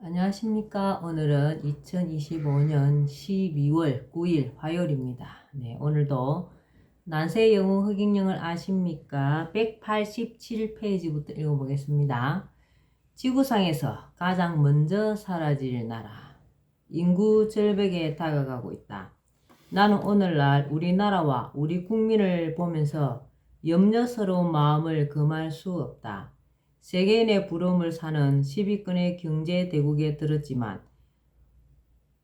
안녕하십니까. 오늘은 2025년 12월 9일 화요일입니다. 네, 오늘도 난세 영웅 흑인령을 아십니까? 187페이지부터 읽어보겠습니다. 지구상에서 가장 먼저 사라질 나라. 인구 절벽에 다가가고 있다. 나는 오늘날 우리나라와 우리 국민을 보면서 염려스러운 마음을 금할 수 없다. 세계인의 부름을 사는 10위권의 경제 대국에 들었지만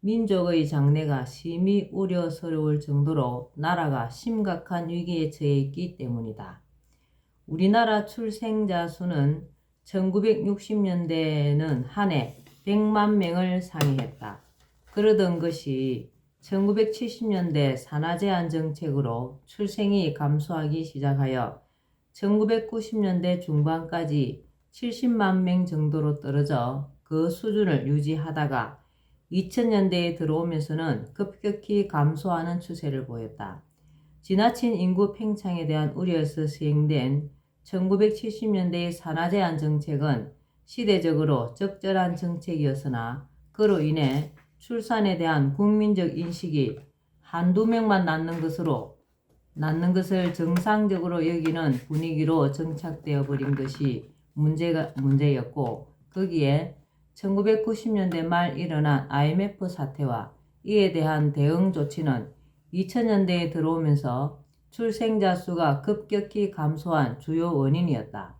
민족의 장래가 심히 우려스러울 정도로 나라가 심각한 위기에 처해 있기 때문이다. 우리나라 출생자 수는 1960년대에는 한 해 100만 명을 상회했다. 그러던 것이 1970년대 산하제한 정책으로 출생이 감소하기 시작하여 1990년대 중반까지 70만 명 정도로 떨어져 그 수준을 유지하다가 2000년대에 들어오면서는 급격히 감소하는 추세를 보였다. 지나친 인구 팽창에 대한 우려에서 시행된 1970년대의 산하제한 정책은 시대적으로 적절한 정책이었으나 그로 인해 출산에 대한 국민적 인식이 한두 명만 낳는 것으로 낳는 것을 정상적으로 여기는 분위기로 정착되어 버린 것이 문제가 문제였고 거기에 1990년대 말 일어난 IMF 사태와 이에 대한 대응 조치는 2000년대에 들어오면서 출생자 수가 급격히 감소한 주요 원인이었다.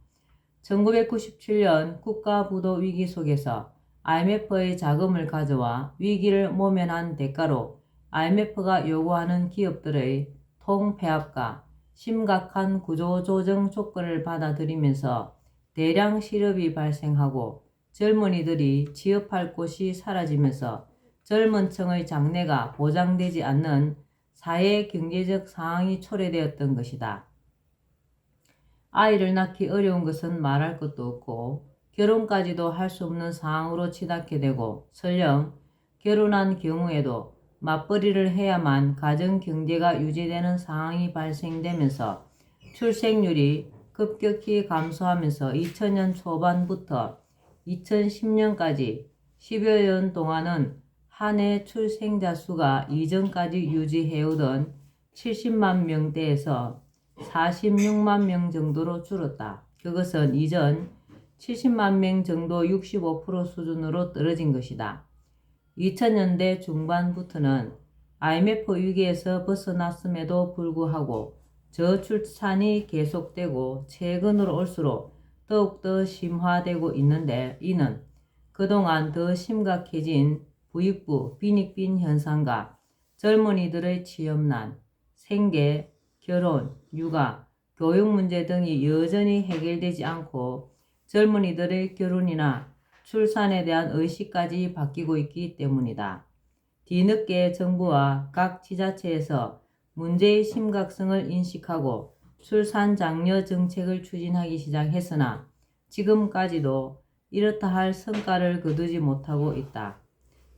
1997년 국가 부도 위기 속에서 IMF의 자금을 가져와 위기를 모면한 대가로 IMF가 요구하는 기업들의 통폐합과 심각한 구조조정 조건을 받아들이면서 대량 실업이 발생하고 젊은이들이 취업할 곳이 사라지면서 젊은 층의 장래가 보장되지 않는 사회 경제적 상황이 초래되었던 것이다. 아이를 낳기 어려운 것은 말할 것도 없고 결혼까지도 할 수 없는 상황으로 치닫게 되고 설령 결혼한 경우에도 맞벌이를 해야만 가정 경제가 유지되는 상황이 발생되면서 출생률이 급격히 감소하면서 2000년 초반부터 2010년까지 10여 년 동안은 한 해 출생자 수가 이전까지 유지해오던 70만 명대에서 46만 명 정도로 줄었다. 그것은 이전 70만 명 정도 65% 수준으로 떨어진 것이다. 2000년대 중반부터는 IMF 위기에서 벗어났음에도 불구하고 저출산이 계속되고 최근으로 올수록 더욱더 심화되고 있는데 이는 그동안 더 심각해진 부익부 빈익빈 현상과 젊은이들의 취업난, 생계, 결혼, 육아, 교육 문제 등이 여전히 해결되지 않고 젊은이들의 결혼이나 출산에 대한 의식까지 바뀌고 있기 때문이다. 뒤늦게 정부와 각 지자체에서 문제의 심각성을 인식하고 출산 장려 정책을 추진하기 시작했으나 지금까지도 이렇다 할 성과를 거두지 못하고 있다.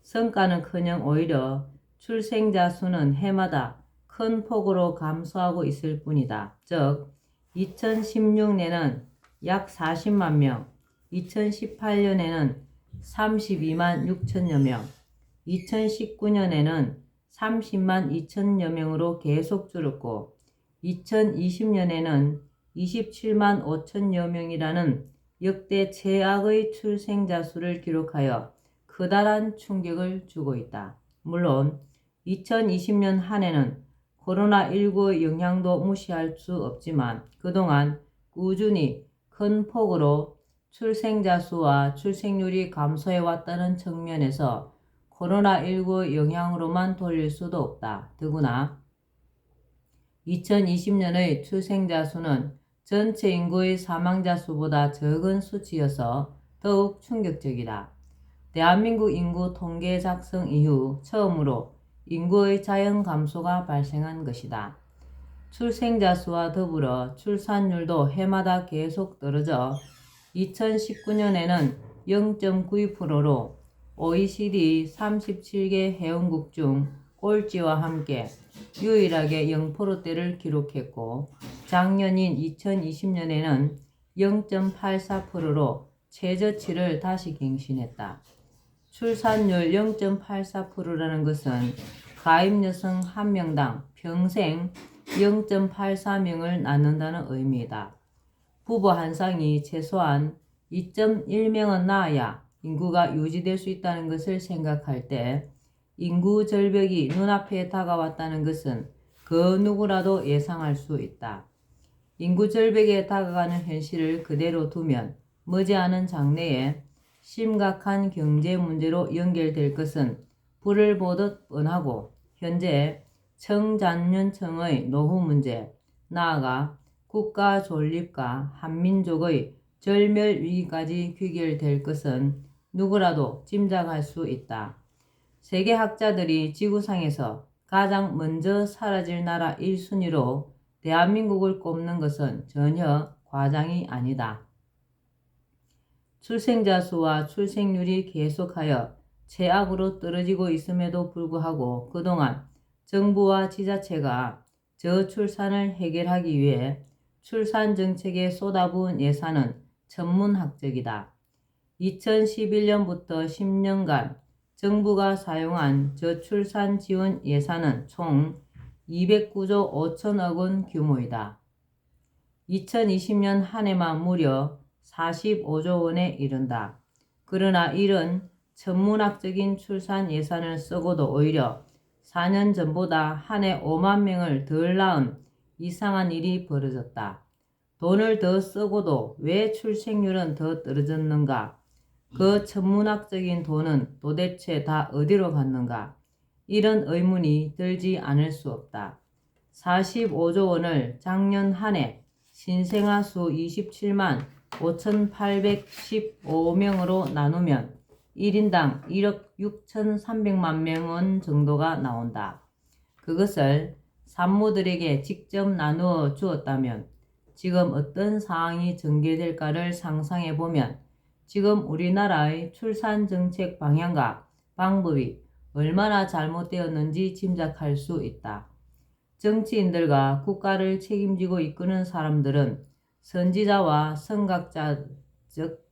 성과는커녕 오히려 출생자 수는 해마다 큰 폭으로 감소하고 있을 뿐이다. 즉 2016년에는 약 40만 명, 2018년에는 32만 6천여 명, 2019년에는 30만 2천여 명으로 계속 줄었고 2020년에는 27만 5천여 명이라는 역대 최악의 출생자 수를 기록하여 커다란 충격을 주고 있다. 물론 2020년 한 해는 코로나19 영향도 무시할 수 없지만 그동안 꾸준히 큰 폭으로 출생자 수와 출생률이 감소해 왔다는 측면에서 코로나19 영향으로만 돌릴 수도 없다. 더구나 2020년의 출생자 수는 전체 인구의 사망자 수보다 적은 수치여서 더욱 충격적이다. 대한민국 인구 통계 작성 이후 처음으로 인구의 자연 감소가 발생한 것이다. 출생자 수와 더불어 출산율도 해마다 계속 떨어져 2019년에는 0.92%로 OECD 37개 회원국 중 꼴찌와 함께 유일하게 0%대를 기록했고 작년인 2020년에는 0.84%로 최저치를 다시 갱신했다. 출산율 0.84%라는 것은 가입 여성 한 명당 평생 0.84명을 낳는다는 의미이다. 부부 한 쌍이 최소한 2.1명은 낳아야 인구가 유지될 수 있다는 것을 생각할 때 인구 절벽이 눈앞에 다가왔다는 것은 그 누구라도 예상할 수 있다. 인구 절벽에 다가가는 현실을 그대로 두면 머지않은 장래에 심각한 경제 문제로 연결될 것은 불을 보듯 뻔하고 현재 청장년층의 노후 문제, 나아가 국가 존립과 한민족의 절멸 위기까지 귀결될 것은 누구라도 짐작할 수 있다. 세계 학자들이 지구상에서 가장 먼저 사라질 나라 1순위로 대한민국을 꼽는 것은 전혀 과장이 아니다. 출생자 수와 출생률이 계속하여 최악으로 떨어지고 있음에도 불구하고 그동안 정부와 지자체가 저출산을 해결하기 위해 출산 정책에 쏟아부은 예산은 천문학적이다. 2011년부터 10년간 정부가 사용한 저출산 지원 예산은 총 209조 5천억 원 규모이다. 2020년 한 해만 무려 45조 원에 이른다. 그러나 이런 천문학적인 출산 예산을 쓰고도 오히려 4년 전보다 한 해 5만 명을 덜 낳은 이상한 일이 벌어졌다. 돈을 더 쓰고도 왜 출생률은 더 떨어졌는가? 그 천문학적인 돈은 도대체 다 어디로 갔는가? 이런 의문이 들지 않을 수 없다. 45조 원을 작년 한 해 신생아 수 27만 5,815명으로 나누면 1인당 1억 6,300만 명원 정도가 나온다. 그것을 산모들에게 직접 나누어 주었다면 지금 어떤 상황이 전개될까를 상상해 보면 지금 우리나라의 출산 정책 방향과 방법이 얼마나 잘못되었는지 짐작할 수 있다. 정치인들과 국가를 책임지고 이끄는 사람들은 선지자와 선각자적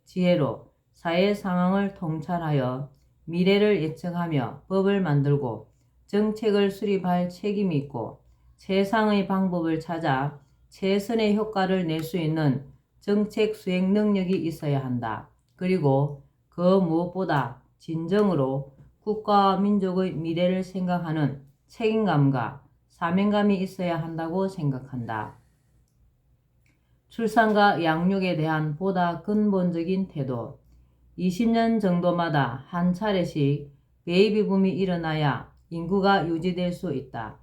지혜로 사회 상황을 통찰하여 미래를 예측하며 법을 만들고 정책을 수립할 책임이 있고 최상의 방법을 찾아 최선의 효과를 낼 수 있는 정책 수행 능력이 있어야 한다. 그리고 그 무엇보다 진정으로 국가와 민족의 미래를 생각하는 책임감과 사명감이 있어야 한다고 생각한다. 출산과 양육에 대한 보다 근본적인 태도. 20년 정도마다 한 차례씩 베이비붐이 일어나야 인구가 유지될 수 있다.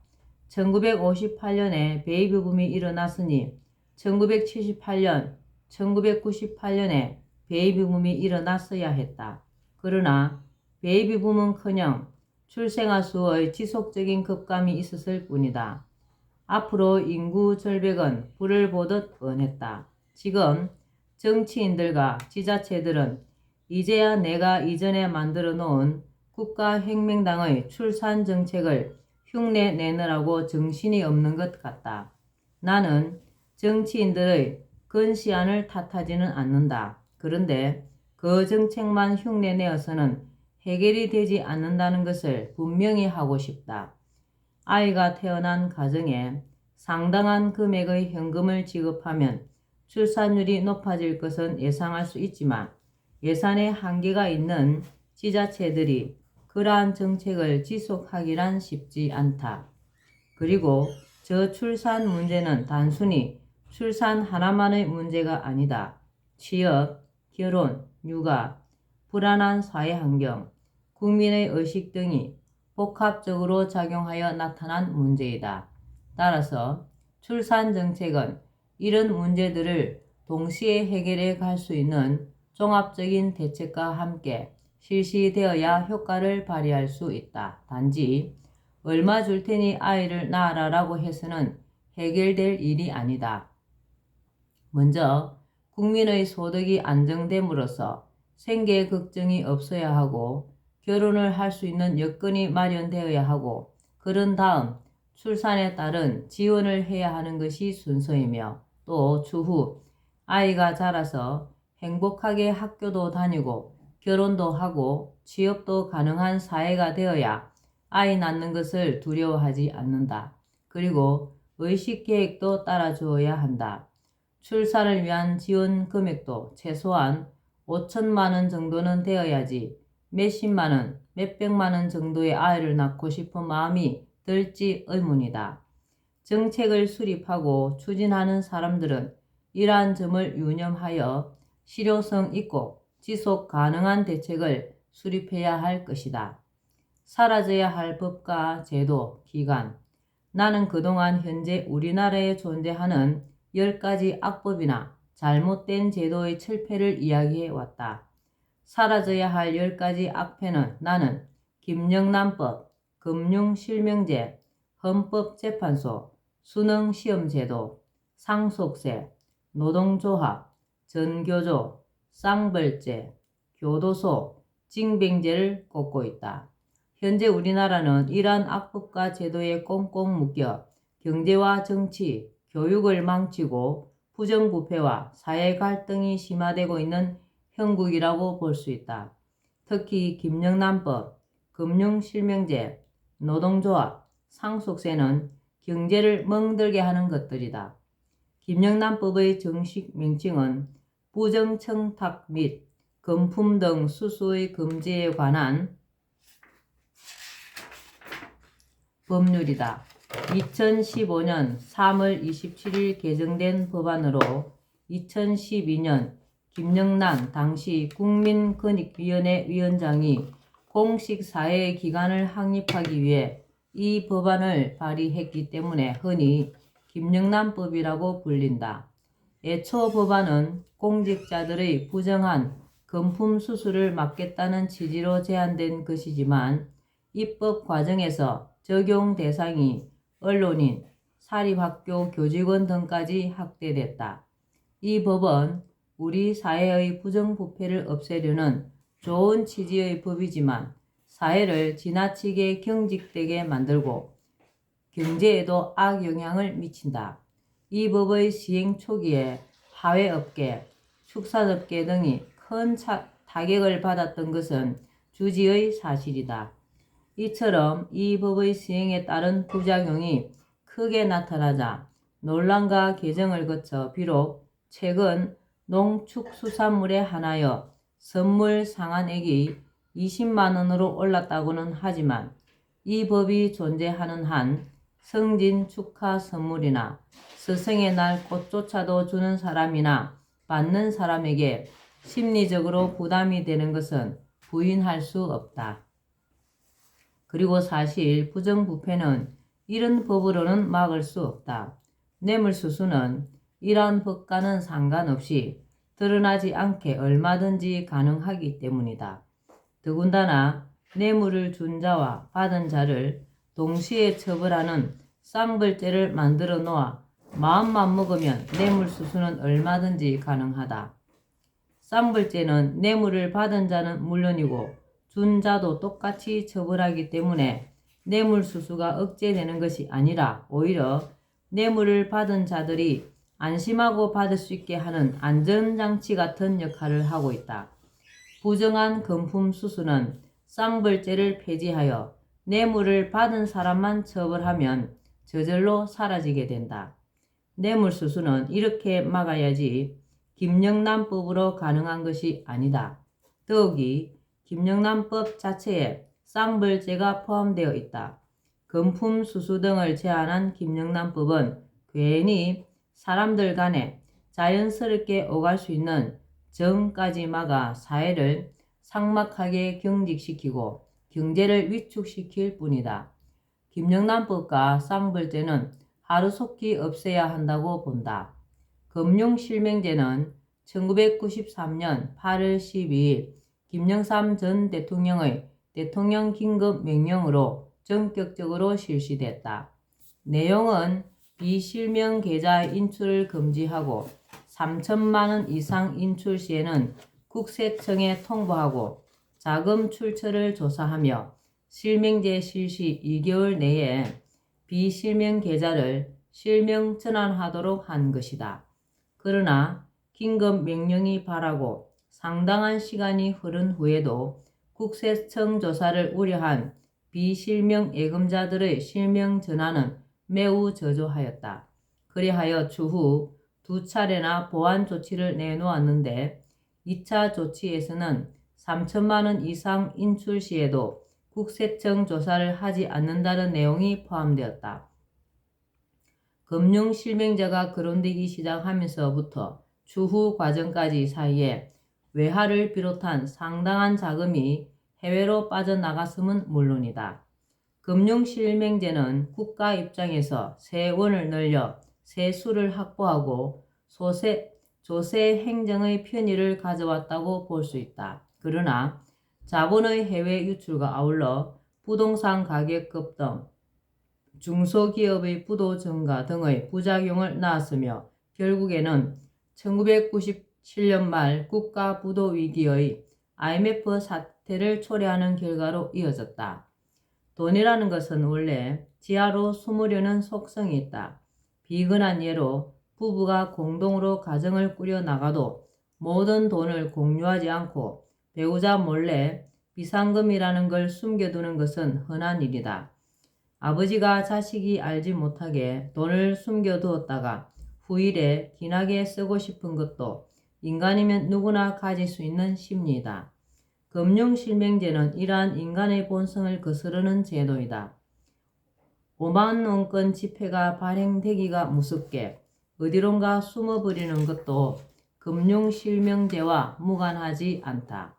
1958년에 베이비붐이 일어났으니 1978년, 1998년에 베이비 붐이 일어났어야 했다. 그러나 베이비 붐은커녕 출생아 수의 지속적인 급감이 있었을 뿐이다. 앞으로 인구 절벽은 불을 보듯 뻔했다. 지금 정치인들과 지자체들은 이제야 내가 이전에 만들어 놓은 국가혁명당의 출산 정책을 흉내 내느라고 정신이 없는 것 같다. 나는 정치인들의 근시안을 탓하지는 않는다. 그런데 그 정책만 흉내 내어서는 해결이 되지 않는다는 것을 분명히 하고 싶다. 아이가 태어난 가정에 상당한 금액의 현금을 지급하면 출산율이 높아질 것은 예상할 수 있지만 예산에 한계가 있는 지자체들이 그러한 정책을 지속하기란 쉽지 않다. 그리고 저출산 문제는 단순히 출산 하나만의 문제가 아니다. 취업, 결혼, 육아, 불안한 사회 환경, 국민의 의식 등이 복합적으로 작용하여 나타난 문제이다. 따라서 출산 정책은 이런 문제들을 동시에 해결해 갈 수 있는 종합적인 대책과 함께 실시되어야 효과를 발휘할 수 있다. 단지 얼마 줄 테니 아이를 낳아라라고 해서는 해결될 일이 아니다. 먼저 국민의 소득이 안정됨으로써 생계 걱정이 없어야 하고 결혼을 할 수 있는 여건이 마련되어야 하고 그런 다음 출산에 따른 지원을 해야 하는 것이 순서이며 또 추후 아이가 자라서 행복하게 학교도 다니고 결혼도 하고 취업도 가능한 사회가 되어야 아이 낳는 것을 두려워하지 않는다. 그리고 의식 계획도 따라주어야 한다. 출산을 위한 지원 금액도 최소한 5천만 원 정도는 되어야지 몇십만 원, 몇백만 원 정도의 아이를 낳고 싶은 마음이 들지 의문이다. 정책을 수립하고 추진하는 사람들은 이러한 점을 유념하여 실효성 있고 지속 가능한 대책을 수립해야 할 것이다. 사라져야 할 법과 제도, 기관. 나는 그동안 현재 우리나라에 존재하는 10가지 악법이나 잘못된 제도의 철폐를 이야기해 왔다. 사라져야 할 10가지 악패는 나는 김영란법, 금융실명제, 헌법재판소, 수능시험제도, 상속세, 노동조합, 전교조, 쌍벌제, 교도소, 징병제를 꼽고 있다. 현재 우리나라는 이러한 악법과 제도에 꽁꽁 묶여 경제와 정치, 교육을 망치고 부정부패와 사회 갈등이 심화되고 있는 형국이라고 볼 수 있다. 특히 김영란법, 금융실명제, 노동조합, 상속세는 경제를 멍들게 하는 것들이다. 김영란법의 정식 명칭은 부정청탁 및 금품 등 수수의 금지에 관한 법률이다. 2015년 3월 27일 개정된 법안으로 2012년 김영란 당시 국민권익위원회 위원장이 공식 사회 기관을 확립하기 위해 이 법안을 발의했기 때문에 흔히 김영란법이라고 불린다. 애초 법안은 공직자들의 부정한 금품 수수를 막겠다는 취지로 제안된 것이지만 입법 과정에서 적용 대상이 언론인, 사립학교 교직원 등까지 확대됐다. 이 법은 우리 사회의 부정부패를 없애려는 좋은 취지의 법이지만 사회를 지나치게 경직되게 만들고 경제에도 악영향을 미친다. 이 법의 시행 초기에 화훼업계, 축산업계 등이 큰 차, 타격을 받았던 것은 주지의 사실이다. 이처럼 이 법의 시행에 따른 부작용이 크게 나타나자 논란과 개정을 거쳐 비록 최근 농축수산물에 한하여 선물 상한액이 20만 원으로 올랐다고는 하지만 이 법이 존재하는 한 성진 축하 선물이나 스승의 날 꽃조차도 주는 사람이나 받는 사람에게 심리적으로 부담이 되는 것은 부인할 수 없다. 그리고 사실 부정부패는 이런 법으로는 막을 수 없다. 뇌물수수는 이러한 법과는 상관없이 드러나지 않게 얼마든지 가능하기 때문이다. 더군다나 뇌물을 준 자와 받은 자를 동시에 처벌하는 쌍벌죄를 만들어 놓아 마음만 먹으면 뇌물수수는 얼마든지 가능하다. 쌍벌죄는 뇌물을 받은 자는 물론이고 준 자도 똑같이 처벌하기 때문에 뇌물 수수가 억제되는 것이 아니라 오히려 뇌물을 받은 자들이 안심하고 받을 수 있게 하는 안전장치 같은 역할을 하고 있다. 부정한 금품 수수는 쌍벌죄를 폐지하여 뇌물을 받은 사람만 처벌하면 저절로 사라지게 된다. 뇌물 수수는 이렇게 막아야지 김영란법으로 가능한 것이 아니다. 더욱이 김영란법 자체에 쌍벌죄가 포함되어 있다. 금품 수수 등을 제한한 김영란법은 괜히 사람들 간에 자연스럽게 오갈 수 있는 정까지 막아 사회를 상막하게 경직시키고 경제를 위축시킬 뿐이다. 김영란법과 쌍벌죄는 하루속히 없애야 한다고 본다. 금융실명제는 1993년 8월 12일 김영삼 전 대통령의 대통령 긴급 명령으로 전격적으로 실시됐다. 내용은 비실명 계좌 인출을 금지하고 3천만 원 이상 인출 시에는 국세청에 통보하고 자금 출처를 조사하며 실명제 실시 2개월 내에 비실명 계좌를 실명 전환하도록 한 것이다. 그러나 긴급 명령이 바라고 상당한 시간이 흐른 후에도 국세청 조사를 우려한 비실명 예금자들의 실명 전환은 매우 저조하였다. 그리하여 추후 두 차례나 보완 조치를 내놓았는데 2차 조치에서는 3천만 원 이상 인출 시에도 국세청 조사를 하지 않는다는 내용이 포함되었다. 금융 실명제가 거론되기 시작하면서부터 추후 과정까지 사이에 외화를 비롯한 상당한 자금이 해외로 빠져나갔음은 물론이다. 금융 실명제는 국가 입장에서 세원을 늘려 세수를 확보하고 소세, 조세 행정의 편의를 가져왔다고 볼 수 있다. 그러나 자본의 해외 유출과 아울러 부동산 가격 급등, 중소기업의 부도 증가 등의 부작용을 낳았으며 결국에는 1997년 말 국가 부도 위기의 IMF 사태를 초래하는 결과로 이어졌다. 돈이라는 것은 원래 지하로 숨으려는 속성이 있다. 비근한 예로 부부가 공동으로 가정을 꾸려 나가도 모든 돈을 공유하지 않고 배우자 몰래 비상금이라는 걸 숨겨두는 것은 흔한 일이다. 아버지가 자식이 알지 못하게 돈을 숨겨두었다가 후일에 기나게 쓰고 싶은 것도 인간이면 누구나 가질 수 있는 심리이다. 금융실명제는 이러한 인간의 본성을 거스르는 제도이다. 5만 원권 지폐가 발행되기가 무섭게 어디론가 숨어버리는 것도 금융실명제와 무관하지 않다.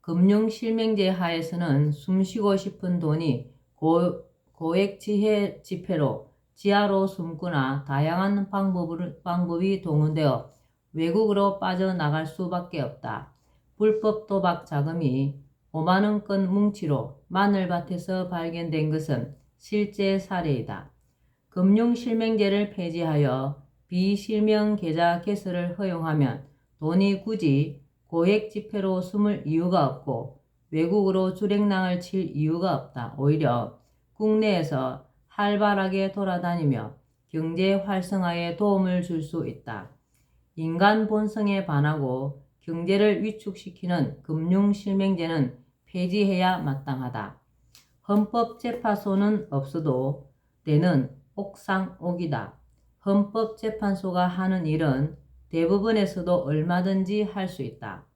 금융실명제 하에서는 숨쉬고 싶은 돈이 고, 고액 지혜 지폐로 지하로 숨거나 다양한 방법을, 방법이 동원되어 외국으로 빠져나갈 수밖에 없다. 불법 도박 자금이 5만원권 뭉치로 마늘밭에서 발견된 것은 실제 사례이다. 금융실명제를 폐지하여 비실명 계좌 개설을 허용하면 돈이 굳이 고액 지폐로 숨을 이유가 없고 외국으로 주랭랑을 칠 이유가 없다. 오히려 국내에서 활발하게 돌아다니며 경제 활성화에 도움을 줄 수 있다. 인간 본성에 반하고 경제를 위축시키는 금융실명제는 폐지해야 마땅하다. 헌법재판소는 없어도 되는 옥상옥이다. 헌법재판소가 하는 일은 대부분에서도 얼마든지 할 수 있다.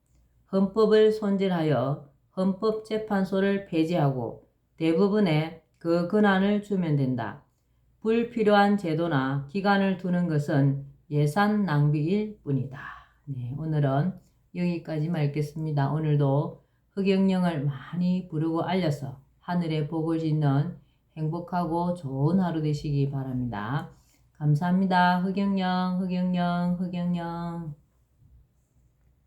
헌법을 손질하여 헌법재판소를 폐지하고 대부분의 그 권한을 주면 된다. 불필요한 제도나 기간을 두는 것은 예산 낭비일 뿐이다. 네, 오늘은 여기까지만 읽겠습니다. 오늘도 흑영령을 많이 부르고 알려서 하늘에 복을 짓는 행복하고 좋은 하루 되시기 바랍니다. 감사합니다. 흑영령, 흑영령, 흑영령.